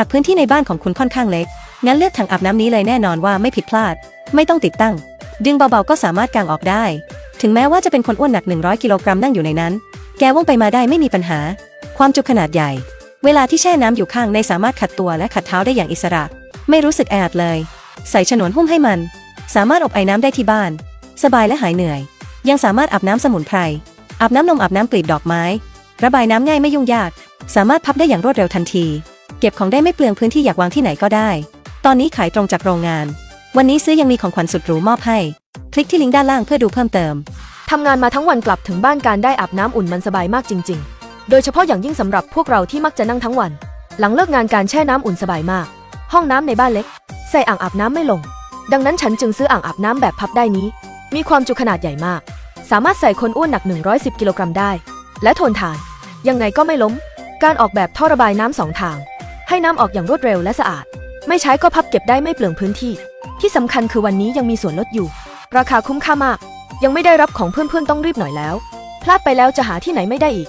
ากพื้นที่ในบ้านของคุณค่อนข้างเล็ก งั้นเลือกถังอาบน้ำนี้เลยแน่นอนว่าไม่ผิดพลาด ไม่ต้องติดตั้ง ดึงเบาๆก็สามารถกางออกได้ ถึงแม้ว่าจะเป็นคนอ้วนหนัก 100 กิโลกรัมนั่งอยู่ในนั้น แกว่องไปมาได้ไม่มีปัญหา ความจุขนาดใหญ่ เวลาที่แช่น้ำอยู่ข้างในสามารถขัดตัวและขัดเท้าได้อย่างอิสระ ไม่รู้สึกแออัดเลย ใส่ฉนวนหุ้มให้มัน สามารถอบไอ้น้ำได้ที่บ้าน สบายและหายเหนื่อย ยังสามารถอาบน้ำสมุนไพร อาบน้ำนมอาบน้ำกลีบดอกไม้ ระบายน้ำง่ายไม่ยุ่งยาก สามารถพับได้อย่างรวดเร็วทันที เก็บของได้ไม่เปลืองพื้นที่อยากวางที่ไหนก็ได้ ตอนนี้ขายตรงจากโรงงาน วันนี้ซื้อยังมีของขวัญสุดหรูมอบให้ คลิกที่ลิงก์ด้านล่างเพื่อดูเพิ่มเติม ทำงานมาทั้งวันกลับถึงบ้านการได้อาบน้ำอุ่นมันสบายมากจริง ๆ โดยเฉพาะอย่างยิ่งสำหรับพวกเราที่มักจะนั่งทั้งวัน หลังเลิกงานการแช่น้ำอุ่นสบายมาก ห้องน้ำในบ้านเล็ก ใส่อ่างอาบน้ำไม่ลง ดังนั้นฉันจึงซื้ออ่างอาบน้ำแบบพับได้นี้ มีความจุขนาดใหญ่มาก สามารถใส่คนอ้วนหนัก 110 กิโลกรัมได้ และทนทาน ยังไงก็ไม่ล้ม การออกแบบท่อระบายน้ำสองทาง ให้น้ำออกอย่างรวดเร็วและสะอาด ไม่ใช้ก็พับเก็บได้ไม่เปลืองพื้นที่ ที่สำคัญคือวันนี้ยังมีส่วนลดอยู่ ราคาคุ้มค่ามาก ยังไม่ได้รับของเพื่อนๆต้องรีบหน่อยแล้ว พลาดไปแล้วจะหาที่ไหนไม่ได้อีก